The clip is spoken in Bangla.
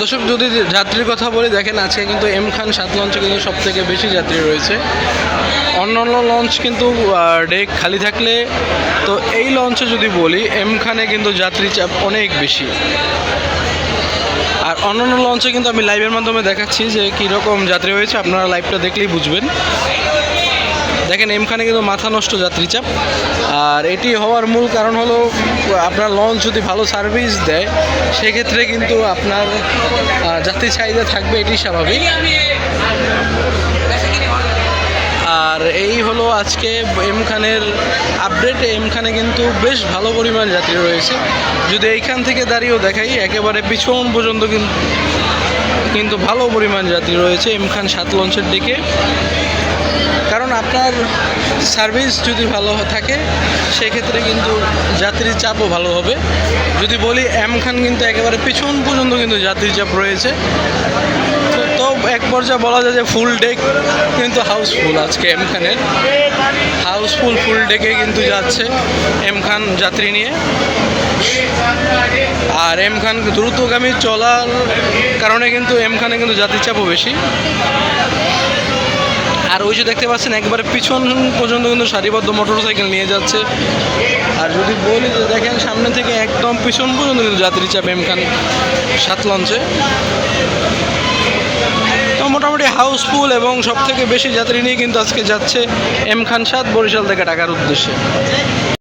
দর্শক, যদি যাত্রীর কথা বলি, দেখেন আজকে কিন্তু এম খান সাত লঞ্চে কিন্তু সব থেকে বেশি যাত্রী রয়েছে। অন্যান্য লঞ্চ কিন্তু ডেক খালি থাকলে, তো এই লঞ্চে যদি বলি, এম খানে কিন্তু যাত্রী চাপ অনেক বেশি। আর অন্যান্য লঞ্চে কিন্তু আমি লাইভের মাধ্যমে দেখাচ্ছি যে কীরকম যাত্রী হয়েছে, আপনারা লাইভটা দেখলেই বুঝবেন। দেখেন, এমখানে কিন্তু মাথা নষ্ট যাত্রী চাপ। আর এটি হওয়ার মূল কারণ হলো, আপনার লঞ্চ যদি ভালো সার্ভিস দেয়, সেক্ষেত্রে কিন্তু আপনার যাত্রী চাহিদা থাকবে, এটি স্বাভাবিক। আর এই হলো আজকে এম খানের আপডেট এম খানে কিন্তু বেশ ভালো পরিমাণ যাত্রী রয়েছে। যদি এইখান থেকে দাঁড়িয়েও দেখাই, একেবারে পিছন পর্যন্ত কিন্তু কিন্তু ভালো পরিমাণ যাত্রী রয়েছে এম খান সাত লঞ্চের দিকে। কারণ আপনার সার্ভিস যদি ভালো থাকে, সেক্ষেত্রে কিন্তু যাত্রীর চাপও ভালো হবে। যদি বলি, এম খান কিন্তু একেবারে পিছন পর্যন্ত কিন্তু যাত্রীর চাপ রয়েছে। তো- এক পর্যায়ে বলা যায় যে ফুল ডেক কিন্তু হাউসফুল আজকে এম খানের। হাউসফুল ফুল ডেকে কিন্তু যাচ্ছে এম খান যাত্রী নিয়ে। আর এম খান দ্রুতগামী চলার কারণে কিন্তু এম খানে কিন্তু যাত্রীর চাপও বেশি। আর ওই যে দেখতে পাচ্ছেন, একবারে পিছন পর্যন্ত কিন্তু সারিবদ্ধ মোটরসাইকেল নিয়ে যাচ্ছে। আর যদি বলি যে দেখেন, সামনে থেকে একদম পিছন পর্যন্ত কিন্তু যাত্রী চাপ এম খান সাত লঞ্চে। তো মোটামুটি হাউসফুল এবং সব থেকে বেশি যাত্রী নিয়ে কিন্তু আজকে যাচ্ছে এম খান সাত বরিশাল থেকে ঢাকার উদ্দেশ্যে।